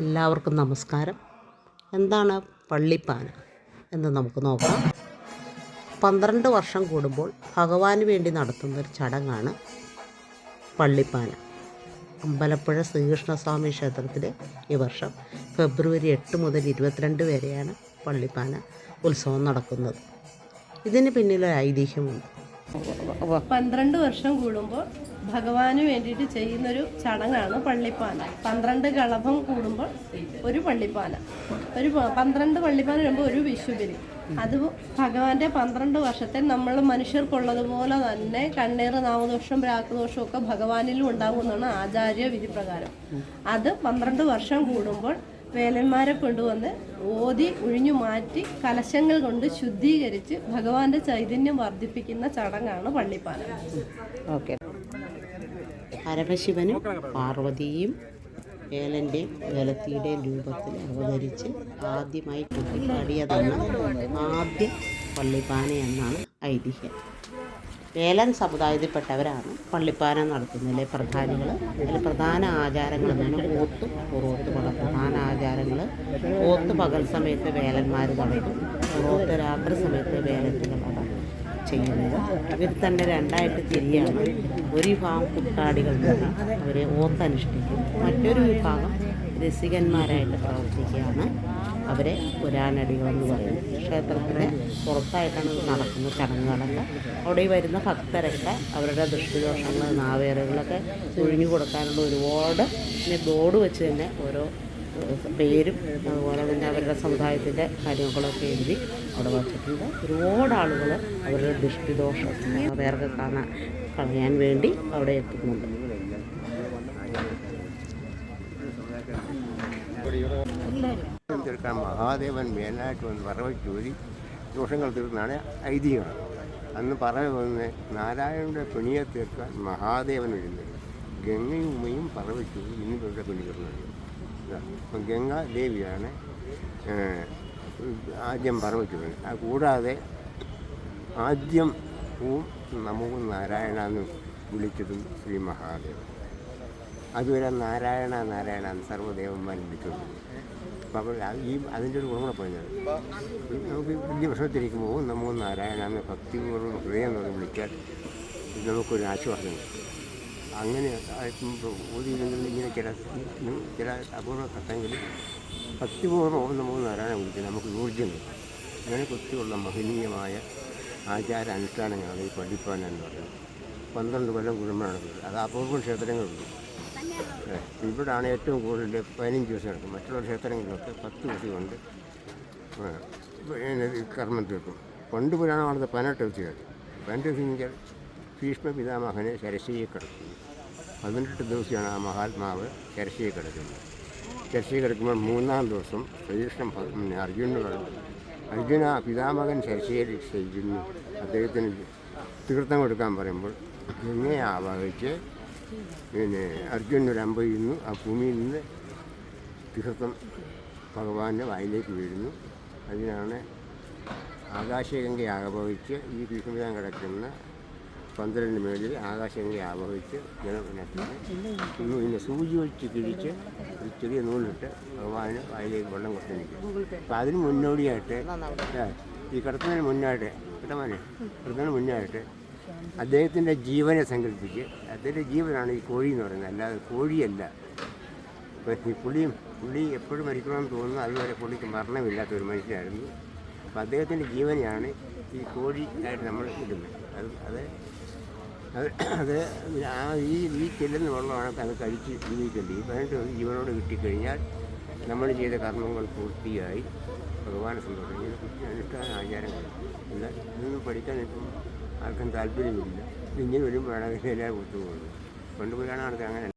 എല്ലാവർക്കും നമസ്കാരം. എന്താണ് പള്ളിപ്പാന എന്ന് നമുക്ക് നോക്കാം. പന്ത്രണ്ട് വർഷം കൂടുമ്പോൾ ഭഗവാന് വേണ്ടി നടത്തുന്നൊരു ചടങ്ങാണ് പള്ളിപ്പാന. അമ്പലപ്പുഴ ശ്രീകൃഷ്ണസ്വാമി ക്ഷേത്രത്തിൽ ഈ വർഷം ഫെബ്രുവരി എട്ട് മുതൽ ഇരുപത്തിരണ്ട് വരെയാണ് പള്ളിപ്പാന ഉത്സവം നടക്കുന്നത്. ഇതിന് പിന്നിലൊരു ഐതിഹ്യമുണ്ട്. പന്ത്രണ്ട് വർഷം കൂടുമ്പോൾ ഭഗവാന് വേണ്ടിയിട്ട് ചെയ്യുന്നൊരു ചടങ്ങാണ് പള്ളിപ്പാന. പന്ത്രണ്ട് കളഭം കൂടുമ്പോൾ ഒരു പള്ളിപ്പാന. ഒരു പന്ത്രണ്ട് പള്ളിപ്പാന വരുമ്പോൾ ഒരു വിഷുബലി അത് ഭഗവാന്റെ പന്ത്രണ്ട് വർഷത്തെ നമ്മൾ മനുഷ്യർക്കുള്ളതുപോലെ തന്നെ കണ്ണീർ നാമദോഷം രാഗദോഷം ഒക്കെ ഭഗവാനിലും ഉണ്ടാകുമെന്നാണ് ആചാര്യ വിധി പ്രകാരം അത് പന്ത്രണ്ട് വർഷം കൂടുമ്പോൾ വേലന്മാരെ കൊണ്ടുവന്ന് ഓതി ഒഴിഞ്ഞു മാറ്റി കലശങ്ങൾ കൊണ്ട് ശുദ്ധീകരിച്ച് ഭഗവാന്റെ ചൈതന്യം വർദ്ധിപ്പിക്കുന്ന ചടങ്ങാണ് പള്ളിപ്പാലം. ഓക്കെ. പരമശിവനും പാർവതിയും വേലന്റെ വേലത്തിയുടെ രൂപത്തിൽ അവതരിച്ച് ആദ്യമായി കുട്ടിപ്പാടിയതാണ് ആദ്യ പള്ളിപ്പാന എന്നാണ് ഐതിഹ്യം. വേലൻ സമുദായത്തിൽപ്പെട്ടവരാണ് പള്ളിപ്പാന നടത്തുന്നതിലെ പ്രധാനികൾ. അതിൽ പ്രധാന ആചാരങ്ങൾ എന്നാണ് ഓത്ത് പുറോത്ത് പട. പ്രധാന ആചാരങ്ങൾ ഓത്ത് പകൽ സമയത്ത് വേലന്മാർ നടത്തും പുറോത്ത് രാത്രി സമയത്ത് വേലത്തുകളാണ് ചെയ്യുന്നത്. ഇവർ തന്നെ രണ്ടായിട്ട് തിരിയാണ്. ഒരു വിഭാഗം കുട്ടാടികൾ അവർ ഓത്തനുഷ്ഠിക്കും. മറ്റൊരു വിഭാഗം രസികന്മാരായിട്ട് പ്രവർത്തിക്കുകയാണ്. അവരെ പുരാനടികളെന്ന് പറയും. ക്ഷേത്രത്തിന് പുറത്തായിട്ടാണ് നടക്കുന്ന ചടങ്ങുകളൊക്കെ. അവിടെ ഈ വരുന്ന ഭക്തരൊക്കെ അവരുടെ ദൃഷ്ടിദോഷങ്ങൾ നാവേറുകളൊക്കെ ഒഴിഞ്ഞു കൊടുക്കാനുള്ള ഒരുപാട് പിന്നെ ബോർഡ് വെച്ച് തന്നെ ഓരോ പേരും അതുപോലെ തന്നെ അവരുടെ സമുദായത്തിന്റെ കാര്യങ്ങളൊക്കെ എഴുതി അവിടെ വച്ചിട്ടുണ്ട്. ഒരുപാട് ആളുകൾ അവരുടെ ദൃഷ്ടിദോഷം വേറെ കാണാൻ കളയാൻ വേണ്ടി അവിടെ എത്തുന്നുണ്ട്. തീർക്കാൻ മഹാദേവൻ മേലായിട്ട് വന്ന് പറവ ചൂരി ദോഷങ്ങൾ തീർന്നാണ് ഐതിഹ്യം. അന്ന് പറവ വന്ന് നാരായണന്റെ പിണിയെ തീർക്കാൻ മഹാദേവൻ വരുന്നത് ഗംഗയും ഉമ്മയും പറവ ചൂരി ഇന്ന് ഇവരുടെ പിണി അപ്പം ഗംഗ ദേവിയാണ് ആദ്യം പറവ ചൂരി അത് കൂടാതെ ആദ്യം ഓം നമോ നാരായണ എന്ന് വിളിച്ചതും ശ്രീ മഹാദേവൻ. അതുവരെ നാരായണ നാരായണ സർവദേവന്മാരും വിളിച്ചുകൊണ്ടിരുന്നു അപ്പോൾ ഈ അതിന്റെ ഒരു ഗുണം കൂടെ പറഞ്ഞത് നമുക്ക് വലിയ പ്രശ്നത്തിരിക്കുമ്പോൾ നമ്മൾ നമോ നാരായണ എന്ന ഭക്തിപൂർവം ഹൃദയം തുടങ്ങി വിളിച്ചാൽ നമുക്കൊരു ആശ്വാസം അങ്ങനെ ഓതിയില്ലെങ്കിൽ ഇങ്ങനെ ചില ചില അപൂർവ ഘട്ടങ്ങളിൽ ഭക്തിപൂർവം നമുക്ക് നമോ നാരായണ വിളിക്കുക നമുക്ക് ഊർജം കിട്ടും. അങ്ങനെ കുറിച്ചുള്ള മഹനീയമായ ആചാര അനുഷ്ഠാനങ്ങളാണ് ഈ പഠിപ്പാൻ എന്ന് പറയുന്നത്. പന്ത്രണ്ട് കൊല്ലം കുടുംബമാണ്. അത് അപൂർവം ക്ഷേത്രങ്ങളുണ്ട്. ഇവിടാണ് ഏറ്റവും കൂടുതൽ പതിനഞ്ച് ദിവസം എടുക്കും. മറ്റുള്ള ക്ഷേത്രങ്ങളിലൊക്കെ പത്ത് ദിവസം കൊണ്ട് കർമ്മം തീർക്കും. പണ്ട് പുരാണം അവിടുത്തെ പതിനെട്ട് ദിവസം പതിനെട്ട് ദിവസം കഴിഞ്ഞാൽ ഭീഷ്മ പിതാമഹനെ ശരശയെ കിടക്കുന്നു. പതിനെട്ട് ദിവസമാണ് ആ മഹാത്മാവ് ശരശയെ കിടക്കുന്നത്. ശരശയെ കിടക്കുമ്പോൾ മൂന്നാം ദിവസം ശ്രീകൃഷ്ണൻ അർജുനോട് അർജുന പിതാമകൻ ശരശയെ ചെയ്യുന്നു അദ്ദേഹത്തിന് തീർത്ഥം കൊടുക്കാൻ പറയുമ്പോൾ എങ്ങനെ ആവാഹിച്ച്? പിന്നെ അർജുനൊരു അമ്പ ചെയ്യുന്നു ആ ഭൂമിയിൽ നിന്ന് തീർത്ഥം ഭഗവാന്റെ വായിലേക്ക് വീഴുന്നു. അതിനാണ് ആകാശഗംഗ ആഭവിച്ച് ഈ ഭീഷ്മപിതാൻ കിടക്കുന്ന പന്ത്രണ്ട് മേളിൽ ആകാശഗംഗ ആവഹിച്ച് ജനനത്തിന് പിന്നെ സൂചി വെച്ച് കിഴിച്ച് ഒരു ചെറിയ നൂലിട്ട് ഭഗവാന് വായിലേക്ക് വെള്ളം കൊടുത്തിരിക്കും അപ്പം അതിന് മുന്നോടിയായിട്ട് ഈ കിടത്തുന്നതിന് മുന്നായിട്ട് കിട്ടമാനെ കിടത്തുന്നതിന് മുന്നായിട്ട് അദ്ദേഹത്തിന്റെ ജീവനെ സങ്കല്പിച്ച് അദ്ദേഹത്തിന്റെ ജീവനാണ് ഈ കോഴി എന്ന് പറയുന്നത്. അല്ലാതെ കോഴിയല്ല. പുള്ളിയും പുള്ളി എപ്പോഴും മരിക്കണമെന്ന് തോന്നുന്നു. അതുവരെ പുള്ളിക്ക് മരണമില്ലാത്ത ഒരു മനുഷ്യനായിരുന്നു. അപ്പോൾ അദ്ദേഹത്തിന്റെ ജീവനെയാണ് ഈ കോഴി ആയിട്ട് നമ്മൾ ഇടുന്നത്. അത് അത് അത് ആ ഈ ഈ ചെല്ലുന്ന വെള്ളമാണ് അത് കഴിച്ച് ജീവിക്കേണ്ടത്. ഈ പതിനെട്ട് ജീവനോട് കിട്ടിക്കഴിഞ്ഞാൽ നമ്മൾ ചെയ്ത കർമ്മങ്ങൾ പൂർത്തിയായി. ഭഗവാനെ സന്തോഷം അനുഷ്ഠാന ആചാരങ്ങൾ. എന്നാൽ ഇതൊന്നും പഠിക്കാൻ ഇപ്പം ആർക്കും താല്പര്യമില്ല. ഇങ്ങനെ വരുമ്പോഴാണ് എല്ലാവരും പോകുന്നു പണ്ട് പുരാണമാണ് അങ്ങനെ